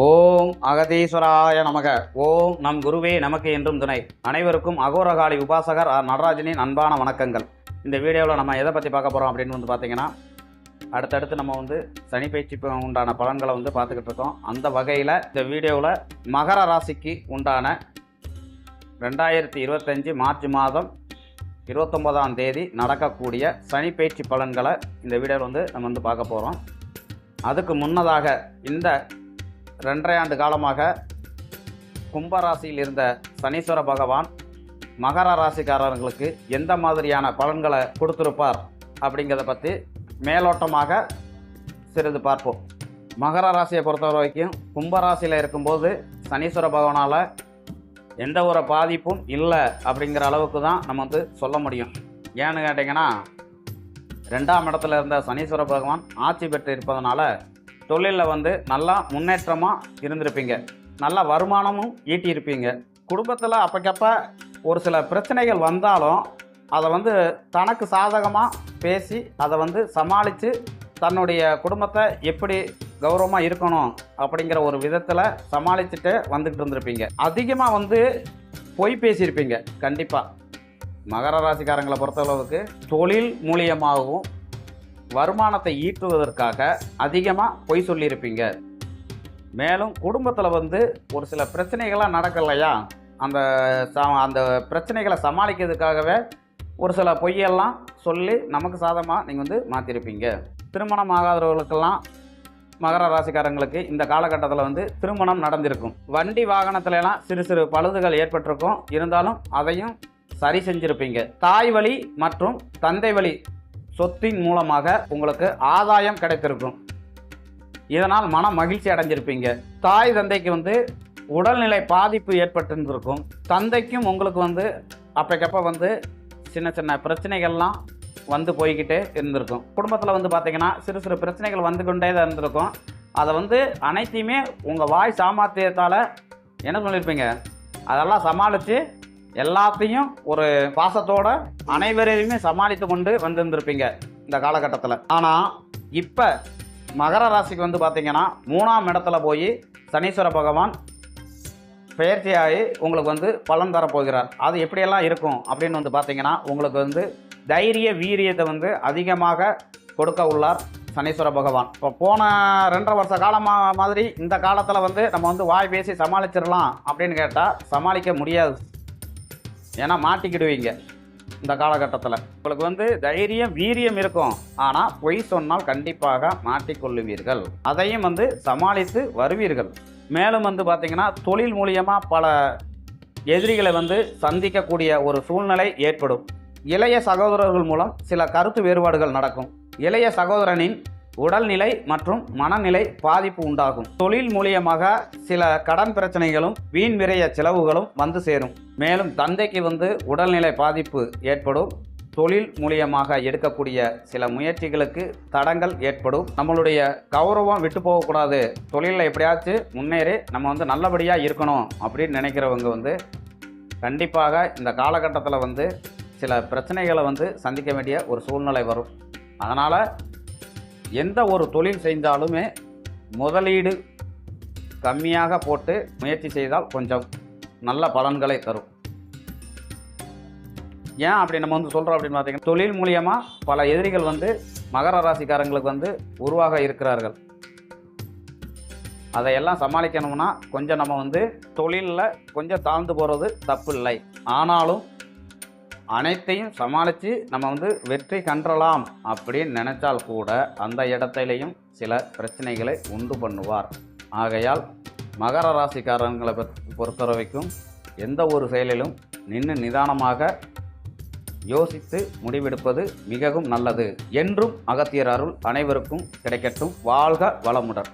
ஓம் அகதீஸ்வராய நமக. ஓம் நம் குருவே நமக்கு என்றும் துணை. அனைவருக்கும் அகோரகாளி உபாசகர் ஆர் நடராஜனின் அன்பான வணக்கங்கள். இந்த வீடியோவில் நம்ம எதை பற்றி பார்க்க போகிறோம் அப்படின்னு வந்து பார்த்தீங்கன்னா அடுத்தடுத்து நம்ம வந்து சனி பயிற்சி உண்டான பலன்களை வந்து பார்த்துக்கிட்டு இருக்கோம். அந்த வகையில் இந்த வீடியோவில் மகர ராசிக்கு உண்டான ரெண்டாயிரத்தி இருபத்தஞ்சி மார்ச் மாதம் இருபத்தொம்போதாம் தேதி நடக்கக்கூடிய சனி பயிற்சி பலன்களை இந்த வீடியோவில் வந்து நம்ம வந்து பார்க்க போகிறோம் அதுக்கு முன்னதாக இந்த ரெண்டரை ஆண்டு காலமாக கும்பராசியில் இருந்த சனீஸ்வர பகவான் மகர ராசிக்காரர்களுக்கு எந்த மாதிரியான பலன்களை கொடுத்துருப்பார் அப்படிங்கிறத பற்றி மேலோட்டமாக சிறிது பார்ப்போம். மகர ராசியை பொறுத்த வரைக்கும் கும்பராசியில் இருக்கும்போது சனீஸ்வர பகவானால் எந்த ஒரு பாதிப்பும் இல்லை அப்படிங்கிற அளவுக்கு தான் நம்ம வந்து சொல்ல முடியும். ஏன்னு கேட்டிங்கன்னா ரெண்டாம் இடத்துல இருந்த சனீஸ்வர பகவான் ஆட்சி பெற்று இருப்பதனால தொழிலில் வந்து நல்லா முன்னேற்றமாக இருந்திருப்பீங்க. நல்ல வருமானமும் ஈட்டியிருப்பீங்க. குடும்பத்தில் அப்பக்கப்ப ஒரு சில பிரச்சனைகள் வந்தாலும் அதை வந்து தனக்கு சாதகமாக பேசி அதை வந்து சமாளித்து தன்னுடைய குடும்பத்தை எப்படி கௌரவமாக இருக்கணும் அப்படிங்கிற ஒரு விதத்தில் சமாளிச்சுட்டு வந்துக்கிட்டு இருந்திருப்பீங்க. அதிகமாக வந்து பொய் பேசியிருப்பீங்க. கண்டிப்பாக மகர ராசிக்காரங்களை பொறுத்தளவுக்கு தொழில் மூலியமாகவும் வருமானத்தை ஈட்டுவதற்காக அதிகமாக பொய் சொல்லியிருப்பீங்க. மேலும் குடும்பத்தில் வந்து ஒரு சில பிரச்சனைகள்லாம் நடக்கலையா? அந்த ச அந்த பிரச்சனைகளை சமாளிக்கிறதுக்காகவே ஒரு சில பொய்யெல்லாம் சொல்லி நமக்கு சாதமாக நீங்கள் வந்து மாற்றிருப்பீங்க திருமணம் ஆகாதவர்களுக்கெல்லாம் மகர ராசிக்காரங்களுக்கு இந்த காலகட்டத்தில் வந்து திருமணம் நடந்திருக்கும். வண்டி வாகனத்துலலாம் சிறு சிறு பழுதுகள் ஏற்பட்டிருக்கும். இருந்தாலும் அதையும் சரி செஞ்சுருப்பீங்க. தாய் வழி மற்றும் தந்தை வழி சொத்தின் மூலமாக உங்களுக்கு ஆதாயம் கிடைத்திருக்கும். இதனால் மன மகிழ்ச்சி அடைஞ்சிருப்பீங்க. தாய் தந்தைக்கு வந்து உடல்நிலை பாதிப்பு ஏற்பட்டிருந்திருக்கும். தந்தைக்கும் உங்களுக்கு வந்து அப்பக்கப்ப வந்து சின்ன சின்ன பிரச்சனைகள்லாம் வந்து போய்கிட்டே இருந்திருக்கும். குடும்பத்தில் வந்து பார்த்திங்கன்னா சிறு சிறு பிரச்சனைகள் வந்து கொண்டே தான் இருந்திருக்கும். அதை வந்து அனைத்தையுமே உங்கள் வாய் சாமர்த்தியத்தால் என்ன சொல்லியிருப்பீங்க அதெல்லாம் சமாளித்து எல்லாத்தையும் ஒரு பாசத்தோட அனைவரையுமே சமாளித்து கொண்டு வந்திருந்திருப்பீங்க இந்த காலகட்டத்தில். ஆனால் இப்போ மகர ராசிக்கு வந்து பார்த்தீங்கன்னா மூணாம் இடத்துல போய் சனீஸ்வர பகவான் பெயர்ச்சியாகி உங்களுக்கு வந்து பலன் தரப்போகிறார் அது எப்படியெல்லாம் இருக்கும் அப்படின்னு வந்து பார்த்தீங்கன்னா உங்களுக்கு வந்து தைரிய வீரியத்தை வந்து அதிகமாக கொடுக்க உள்ளார் சனீஸ்வர பகவான். இப்போ போன ரெண்டரை வருஷ காலமாக மாதிரி இந்த காலத்தில் வந்து நம்ம வந்து வாய் பேசி சமாளிச்சிடலாம் அப்படின்னு கேட்டால் சமாளிக்க முடியாது. ஏன்னா மாட்டிக்கிடுவீங்க இந்த காலகட்டத்தில். உங்களுக்கு வந்து தைரியம் வீரியம் இருக்கும். ஆனால் பொய் சொன்னால் கண்டிப்பாக மாட்டிக்கொள்ளுவீர்கள். அதையும் வந்து சமாளித்து வருவீர்கள். மேலும் வந்து பார்த்திங்கன்னா தொழில் மூலியமாக பல எதிரிகளை வந்து சந்திக்கக்கூடிய ஒரு சூழ்நிலை ஏற்படும். இளைய சகோதரர்கள் மூலம் சில கருத்து வேறுபாடுகள் நடக்கும். இளைய சகோதரனின் உடல்நிலை மற்றும் மனநிலை பாதிப்பு உண்டாகும். தொழில் மூலியமாக சில கடன் பிரச்சனைகளும் வீண் விரைய செலவுகளும் வந்து சேரும். மேலும் தந்தைக்கு வந்து உடல்நிலை பாதிப்பு ஏற்படும். தொழில் மூலியமாக எடுக்கக்கூடிய சில முயற்சிகளுக்கு தடங்கள் ஏற்படும். நம்மளுடைய கௌரவம் விட்டு போகக்கூடாது. தொழிலில் எப்படியாச்சும் முன்னேறி நம்ம வந்து நல்லபடியாக இருக்கணும் அப்படின்னு நினைக்கிறவங்க வந்து கண்டிப்பாக இந்த காலகட்டத்தில் வந்து சில பிரச்சனைகளை வந்து சந்திக்க வேண்டிய ஒரு சூழ்நிலை வரும். அதனால் எந்த ஒரு தொழில் செய்தாலுமே முதலீடு கம்மியாக போட்டு முயற்சி செய்தால் கொஞ்சம் நல்ல பலன்களை தரும். ஏன் அப்படி நம்ம வந்து சொல்கிறோம் அப்படின்னு பார்த்தீங்கன்னா தொழில் மூலியமாக பல எதிரிகள் வந்து மகர ராசிக்காரங்களுக்கு வந்து உருவாக இருக்கிறார்கள். அதையெல்லாம் சமாளிக்கணும்னா கொஞ்சம் நம்ம வந்து தொழிலில் கொஞ்சம் தாழ்ந்து போகிறது தப்பு இல்லை ஆனாலும் அனைத்தையும் சமாளித்து நம்ம வந்து வெற்றி கன்றலாம் அப்படின்னு நினைச்சால் கூட அந்த இடத்திலையும் சில பிரச்சனைகளை உண்டு பண்ணுவார். ஆகையால் மகர ராசிக்காரங்களை பொறுத்தரவைக்கும் பொறுத்த வரைக்கும் எந்த ஒரு செயலிலும் நின்று நிதானமாக யோசித்து முடிவெடுப்பது மிகவும் நல்லது. என்றும் அகத்தியர் அருள் அனைவருக்கும் கிடைக்கட்டும். வாழ்க வளமுடன்.